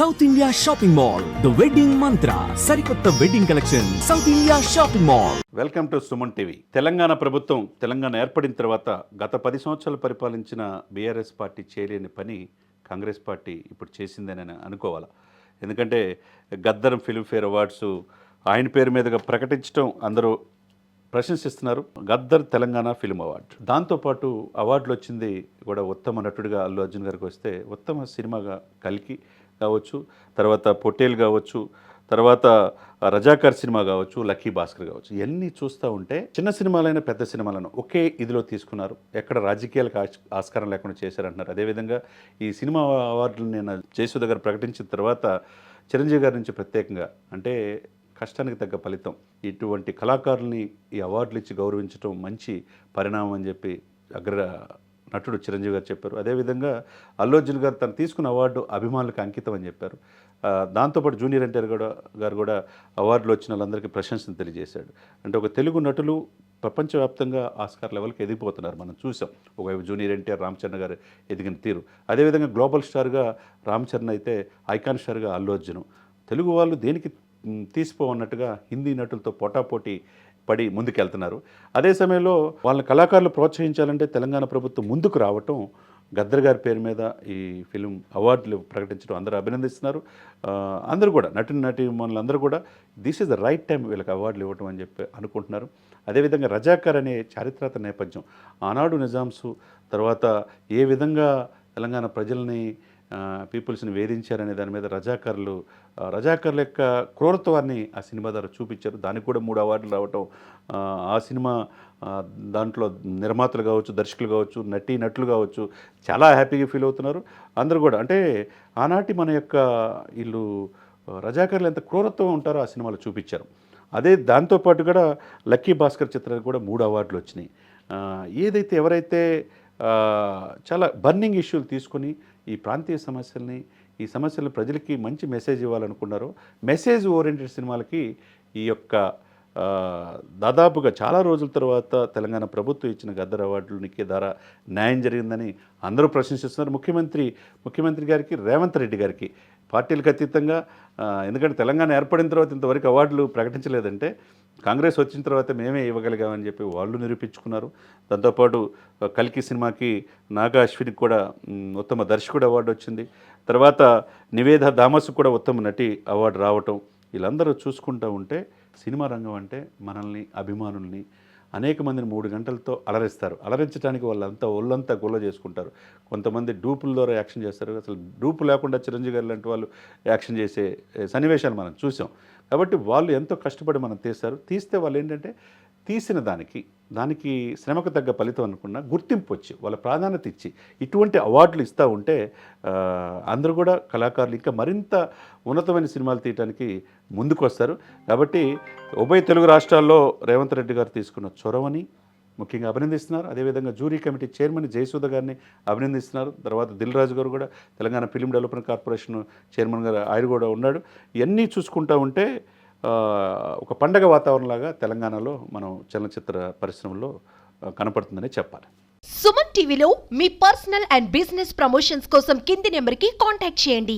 South India shopping mall the wedding Mantra సరికొత్త wedding collection South India shopping mall welcome to Suman TV Telangana ప్రభుత్వం తెలంగాణ ఏర్పడిన తర్వాత గత పది సంవత్సరాలు పరిపాలించిన బీఆర్ఎస్ పార్టీ చేయలేని పని కాంగ్రెస్ పార్టీ ఇప్పుడు చేసిందని అనుకోవాలి? ఎందుకంటే గద్దరం ఫిల్మ్ఫేర్ అవార్డ్స్ ఆయన పేరు మీదుగా ప్రకటించడం అందరూ ప్రశంసిస్తున్నారు గద్దర్ తెలంగాణ ఫిల్మ్ అవార్డు. దాంతోపాటు అవార్డులు వచ్చింది కూడా ఉత్తమ నటుడిగా అల్లు అర్జున్ గారికి వస్తే ఉత్తమ సినిమాగా కలికి కావచ్చు తర్వాత పొట్టేల్ కావచ్చు తర్వాత రజాకర్ సినిమా కావచ్చు లక్కీ భాస్కర్ కావచ్చు. ఇవన్నీ చూస్తూ ఉంటే చిన్న సినిమాలైన పెద్ద సినిమాలను ఒకే ఇదిలో తీసుకున్నారు. ఎక్కడ రాజకీయాలకు ఆస్- ఆస్కారం లేకుండా చేశారంటున్నారు. అదేవిధంగా ఈ సినిమా అవార్డులు నేను జయసుధ గారు ప్రకటించిన తర్వాత చిరంజీవి గారి నుంచి ప్రత్యేకంగా అంటే కష్టానికి తగ్గ ఫలితం. ఇటువంటి కళాకారుల్ని ఈ అవార్డులు ఇచ్చి గౌరవించడం మంచి పరిణామం అని చెప్పి అగ్ర నటుడు చిరంజీవి గారు చెప్పారు. అదేవిధంగా అల్లు అర్జున్ గారు తను తీసుకున్న అవార్డు అభిమానులకు అంకితం అని చెప్పారు. దాంతోపాటు జూనియర్ ఎన్టీఆర్ కూడా గారు కూడా అవార్డులు వచ్చిన వాళ్ళందరికీ ప్రశంసను తెలియజేశాడు. అంటే ఒక తెలుగు నటులు ప్రపంచవ్యాప్తంగా ఆస్కార్ లెవెల్కి ఎదిగిపోతున్నారు. మనం చూసాం. ఒకవైపు జూనియర్ ఎన్టీఆర్ రామచరణ్ గారు ఎదిగిన తీరు. అదేవిధంగా గ్లోబల్ స్టార్గా రామచరణ్ అయితే ఐకాన్ స్టార్గా అల్లు అర్జున్. తెలుగు వాళ్ళు దేనికి తీసిపోవన్నట్టుగా హిందీ నటులతో పోటాపోటీ పడి ముందుకెళ్తున్నారు. అదే సమయంలో వాళ్ళ కళాకారులు ప్రోత్సహించాలంటే తెలంగాణ ప్రభుత్వం ముందుకు రావటం గద్దర్ గారి పేరు మీద ఈ ఫిలిం అవార్డులు ప్రకటించడం అందరూ అభినందిస్తున్నారు. అందరూ కూడా నటి నటి మనులందరూ కూడా this is the right time వీళ్ళకి అవార్డులు ఇవ్వటం అని చెప్పి అనుకుంటున్నారు. అదేవిధంగా రజాకర్ అనే చారిత్రక నేపథ్యం. ఆనాడు నిజాంసు తర్వాత ఏ విధంగా తెలంగాణ ప్రజల్ని పీపుల్స్ని వేధించారనే దాని మీద రజాకర్లు రజాకర్ల యొక్క క్రూరత్వాన్ని ఆ సినిమా ద్వారా చూపించారు. దానికి కూడా మూడు అవార్డులు రావటం ఆ, సినిమా దాంట్లో నిర్మాతలు కావచ్చు దర్శకులు కావచ్చు నటి నటులు కావచ్చు చాలా హ్యాపీగా ఫీల్ అవుతున్నారు. అందరూ కూడా అంటే ఆనాటి మన యొక్క వీళ్ళు రజాకర్లు ఎంత క్రూరత్వం ఉంటారో ఆ సినిమాలో చూపించారు. అదే దాంతోపాటు కూడా లక్కీ భాస్కర్ చిత్రానికి కూడా మూడు అవార్డులు వచ్చినాయి. ఏదైతే ఎవరైతే చాలా బర్నింగ్ ఇష్యూలు తీసుకొని ఈ ప్రాంతీయ సమస్యల్ని ఈ సమస్యలు ప్రజలకి మంచి మెసేజ్ ఇవ్వాలనుకున్నారో మెసేజ్ ఓరియంటెడ్ సినిమాలకి ఈ యొక్క దాదాపుగా చాలా రోజుల తర్వాత తెలంగాణ ప్రభుత్వం ఇచ్చిన గద్దర్ అవార్డులకి ద్వారా న్యాయం జరిగిందని అందరూ ప్రశంసిస్తున్నారు. ముఖ్యమంత్రి ముఖ్యమంత్రి గారికి రేవంత్ రెడ్డి గారికి. పార్టీలకు అతీతంగా ఎందుకంటే తెలంగాణ ఏర్పడిన తర్వాత ఇంతవరకు అవార్డులు ప్రకటించలేదంటే కాంగ్రెస్ వచ్చిన తర్వాత మేమే ఇవ్వగలిగామని చెప్పి వాళ్ళు నిరూపించుకున్నారు. దాంతోపాటు కల్కి సినిమాకి నాగా అశ్వినికి కూడా ఉత్తమ దర్శకుడు అవార్డు వచ్చింది. తర్వాత నివేద దామస్ కూడా ఉత్తమ నటి అవార్డు రావటం. వీళ్ళందరూ చూసుకుంటూ ఉంటే సినిమా రంగం అంటే మనల్ని అభిమానుల్ని అనేక మందిని మూడు గంటలతో అలరిస్తారు. అలరించడానికి వాళ్ళంతా ఒళ్ళంతా గుల్ల చేసుకుంటారు. కొంతమంది డూపుల ద్వారా యాక్షన్ చేస్తారు. అసలు డూపు లేకుండా చిరంజీవి గారు లాంటి వాళ్ళు యాక్షన్ చేసే సన్నివేశాలు మనం చూసాం. కాబట్టి వాళ్ళు ఎంతో కష్టపడి మనం తీస్తారు. తీస్తే వాళ్ళు ఏంటంటే తీసిన దానికి దానికి శ్రమకు తగ్గ ఫలితం అనుకున్న గుర్తింపు వచ్చి వాళ్ళ ప్రాధాన్యత ఇచ్చి ఇటువంటి అవార్డులు ఇస్తూ ఉంటే అందరూ కూడా కళాకారులు ఇంకా మరింత ఉన్నతమైన సినిమాలు తీయడానికి ముందుకు వస్తారు కాబట్టి ఉభయ తెలుగు రాష్ట్రాల్లో రేవంత్ రెడ్డి గారు తీసుకున్న చొరవని ముఖ్యంగా అభినందిస్తున్నారు. అదేవిధంగా జూరీ కమిటీ చైర్మన్ జయసూద గారిని అభినందిస్తున్నారు. తర్వాత దిల్ రాజు గారు కూడా Telangana film development corporation chairman గారు ఆయన కూడా ఉన్నాడు. ఇవన్నీ చూసుకుంటూ ఉంటే ఒక పండగ వాతావరణంలాగా తెలంగాణలో మనం చలనచిత్ర పరిశ్రమలో కనపడుతుందని చెప్పాలి. సుమన్ టీవీలో మీ పర్సనల్ అండ్ బిజినెస్ ప్రమోషన్స్ కోసం కింది నెంబర్కి కాంటాక్ట్ చేయండి.